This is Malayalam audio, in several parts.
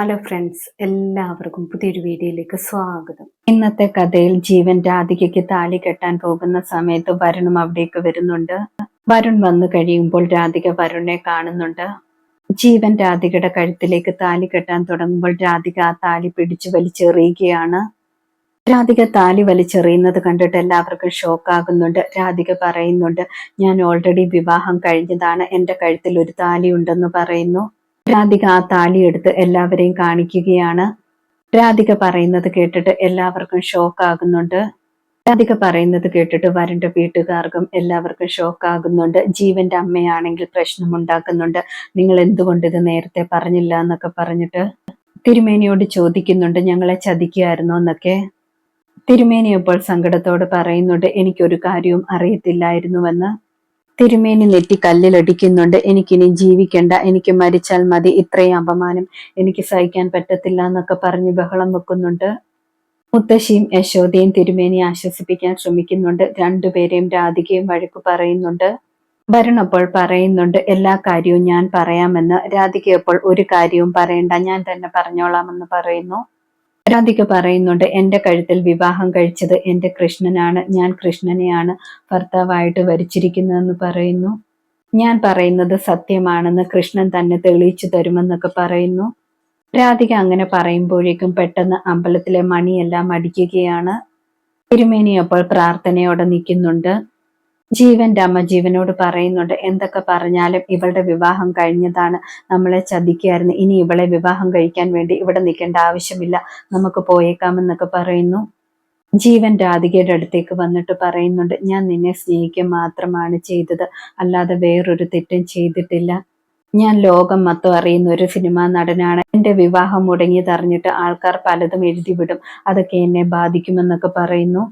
ഹലോ ഫ്രണ്ട്സ് എല്ലാവർക്കും പുതിയൊരു വീഡിയോയിലേക്ക് സ്വാഗതം. ഇന്നത്തെ കഥയിൽ ജീവൻ രാധികയ്ക്ക് താലി കെട്ടാൻ പോകുന്ന സമയത്ത് വരുണും അവിടേക്ക് വരുന്നുണ്ട്. വരുൺ വന്നു കഴിയുമ്പോൾ രാധിക വരുണിനെ കാണുന്നുണ്ട്. ജീവൻ രാധികയുടെ കഴുത്തിലേക്ക് താലി കെട്ടാൻ തുടങ്ങുമ്പോൾ രാധിക ആ താലി പിടിച്ചു വലിച്ചെറിയുകയാണ്. രാധിക താലി വലിച്ചെറിയുന്നത് കണ്ടിട്ട് എല്ലാവർക്കും ഷോക്കാകുന്നുണ്ട്. രാധിക പറയുന്നുണ്ട് ഞാൻ ഓൾറെഡി വിവാഹം കഴിഞ്ഞതാണ്. എന്റെ കഴുത്തിൽ ഒരു താലി ഉണ്ടെന്ന് പറയുന്നു. രാധിക ആ താലിയെടുത്ത് എല്ലാവരെയും കാണിക്കുകയാണ്. രാധിക പറയുന്നത് കേട്ടിട്ട് എല്ലാവർക്കും ഷോക്ക് ആകുന്നുണ്ട്. രാധിക പറയുന്നത് കേട്ടിട്ട് വരണ്ട വീട്ടുകാർക്കും എല്ലാവർക്കും ഷോക്ക് ആകുന്നുണ്ട്. ജീവന്റെ അമ്മയാണെങ്കിൽ പ്രശ്നമുണ്ടാക്കുന്നുണ്ട് നിങ്ങൾ എന്തുകൊണ്ട് ഇത് നേരത്തെ പറഞ്ഞില്ല എന്നൊക്കെ പറഞ്ഞിട്ട് തിരുമേനിയോട് ചോദിക്കുന്നുണ്ട് ഞങ്ങളെ ചതിക്കുകയായിരുന്നു എന്നൊക്കെ. തിരുമേനി ഇപ്പോൾ സങ്കടത്തോട് പറയുന്നുണ്ട് എനിക്കൊരു കാര്യവും അറിയത്തില്ലായിരുന്നുവെന്ന്. തിരുമേനി നെറ്റി കല്ലിലടിക്കുന്നുണ്ട്. എനിക്കിനി ജീവിക്കണ്ട. എനിക്ക് മരിച്ചാൽ മതി. ഇത്രയും അപമാനം എനിക്ക് സഹിക്കാൻ പറ്റത്തില്ല എന്നൊക്കെ പറഞ്ഞ് ബഹളം വെക്കുന്നുണ്ട്. മുത്തശ്ശിയും യശോദയും തിരുമേനി ആശ്വസിപ്പിക്കാൻ ശ്രമിക്കുന്നുണ്ട്. രണ്ടുപേരെയും രാധികയും വഴക്കു പറയുന്നുണ്ട്. വരണപ്പോൾ പറയുന്നുണ്ട് എല്ലാ കാര്യവും ഞാൻ പറയാമെന്ന്. രാധികയപ്പോൾ ഒരു കാര്യവും പറയണ്ട. ഞാൻ തന്നെ പറഞ്ഞോളാമെന്ന് പറയുന്നു. രാധിക പറയുന്നുണ്ട് എന്റെ കഴുത്തിൽ വിവാഹം കഴിച്ചത് എന്റെ കൃഷ്ണനാണ് ഞാൻ കൃഷ്ണനെയാണ് ഭർത്താവായിട്ട് വരിച്ചിരിക്കുന്നതെന്ന് പറയുന്നു. ഞാൻ പറയുന്നത് സത്യമാണെന്ന് കൃഷ്ണൻ തന്നെ തെളിയിച്ചു തരുമെന്നൊക്കെ പറയുന്നു. രാധിക അങ്ങനെ പറയുമ്പോഴേക്കും പെട്ടെന്ന് അമ്പലത്തിലെ മണിയെല്ലാം അടിക്കുകയാണ്. തിരുമേനി അപ്പോൾ പ്രാർത്ഥനയോടെ നിൽക്കുന്നുണ്ട്. ജീവന്റെ അമ്മ ജീവനോട് പറയുന്നുണ്ട്. എന്തൊക്കെ പറഞ്ഞാലും ഇവളുടെ വിവാഹം കഴിഞ്ഞതാണ്. നമ്മളെ ചതിക്കുകയായിരുന്നു ഇനി ഇവളെ വിവാഹം കഴിക്കാൻ വേണ്ടി ഇവിടെ നിൽക്കേണ്ട ആവശ്യമില്ല. നമുക്ക് പോയേക്കാമെന്നൊക്കെ പറയുന്നു. ജീവൻ രാധികയുടെ അടുത്തേക്ക് വന്നിട്ട് പറയുന്നുണ്ട് ഞാൻ നിന്നെ സ്നേഹിക്കുക മാത്രമാണ് ചെയ്തത്. അല്ലാതെ വേറൊരു തെറ്റും ചെയ്തിട്ടില്ല. ഞാൻ ലോകം മൊത്തം അറിയുന്ന ഒരു സിനിമാ നടനാണ്. എന്റെ വിവാഹം മുടങ്ങിയതറിഞ്ഞിട്ട് ആൾക്കാർ പലതും എഴുതിവിടും. അതൊക്കെ എന്നെ ബാധിക്കുമെന്നൊക്കെ പറയുന്നു.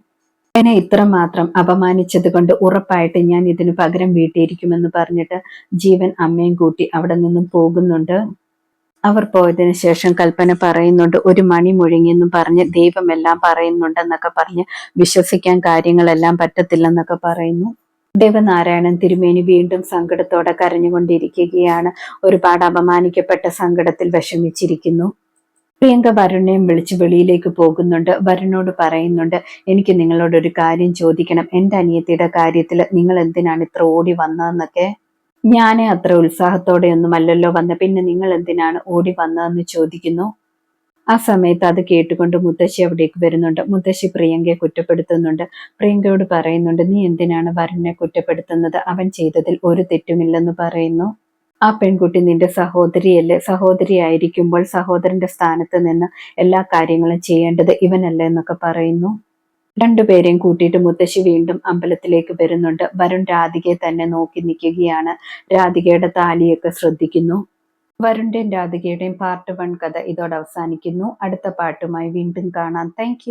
എന്നെ ഇത്രമാത്രം അപമാനിച്ചത് കൊണ്ട് ഉറപ്പായിട്ട് ഞാൻ ഇതിന് പകരം വീട്ടിയിരിക്കുമെന്ന് പറഞ്ഞിട്ട് ജീവൻ അമ്മയും കൂട്ടി അവിടെ നിന്നും പോകുന്നുണ്ട്. അവർ പോയതിനു ശേഷം കൽപ്പന പറയുന്നുണ്ട് ഒരു മണി മുഴങ്ങിയെന്നും പറഞ്ഞ് ദൈവമെല്ലാം പറയുന്നുണ്ടെന്നൊക്കെ പറഞ്ഞ് വിശ്വസിക്കാൻ കാര്യങ്ങളെല്ലാം പറ്റത്തില്ലെന്നൊക്കെ പറയുന്നു. ദേവനാരായണൻ തിരുമേനി വീണ്ടും സങ്കടത്തോടെ കരഞ്ഞുകൊണ്ടിരിക്കുകയാണ്. ഒരുപാട് അപമാനിക്കപ്പെട്ട സങ്കടത്തിൽ വിഷമിച്ചിരിക്കുന്നു. പ്രിയങ്ക വരുണിനെയും വിളിച്ച് വെളിയിലേക്ക് പോകുന്നുണ്ട്. വരുണോട് പറയുന്നുണ്ട് എനിക്ക് നിങ്ങളോട് ഒരു കാര്യം ചോദിക്കണം. എന്റെ അനിയത്തിയുടെ കാര്യത്തിൽ നിങ്ങൾ എന്തിനാണ് ഇത്ര ഓടി വന്നതെന്നൊക്കെ? ഞാനേ അത്ര ഉത്സാഹത്തോടെ ഒന്നുമല്ലല്ലോ വന്ന. പിന്നെ നിങ്ങൾ എന്തിനാണ് ഓടി വന്നതെന്ന് ചോദിക്കുന്നു. ആ സമയത്ത് അത് കേട്ടുകൊണ്ട് മുത്തശ്ശി അവിടേക്ക് വരുന്നുണ്ട്. മുത്തശ്ശി പ്രിയങ്കയെ കുറ്റപ്പെടുത്തുന്നുണ്ട്. പ്രിയങ്കയോട് പറയുന്നുണ്ട് നീ എന്തിനാണ് വരുണിനെ കുറ്റപ്പെടുത്തുന്നത്? അവൻ ചെയ്തതിൽ ഒരു തെറ്റുമില്ലെന്ന് പറയുന്നു. ആ പെൺകുട്ടി നിന്റെ സഹോദരിയല്ലേ? സഹോദരിയായിരിക്കുമ്പോൾ സഹോദരന്റെ സ്ഥാനത്ത് നിന്ന് എല്ലാ കാര്യങ്ങളും ചെയ്യേണ്ടത് ഇവനല്ലേ എന്നൊക്കെ പറയുന്നു. രണ്ടുപേരെയും കൂട്ടിയിട്ട് മുത്തശ്ശി വീണ്ടും അമ്പലത്തിലേക്ക് വരുന്നുണ്ട്. വരുൺ രാധികയെ തന്നെ നോക്കി നിൽക്കുകയാണ്. രാധികയുടെ താലിയൊക്കെ ശ്രദ്ധിക്കുന്നു. വരുണിന്റെയും രാധികയുടെയും പാർട്ട് വൺ കഥ ഇതോടെ അവസാനിക്കുന്നു. അടുത്ത പാട്ടുമായി വീണ്ടും കാണാം. താങ്ക്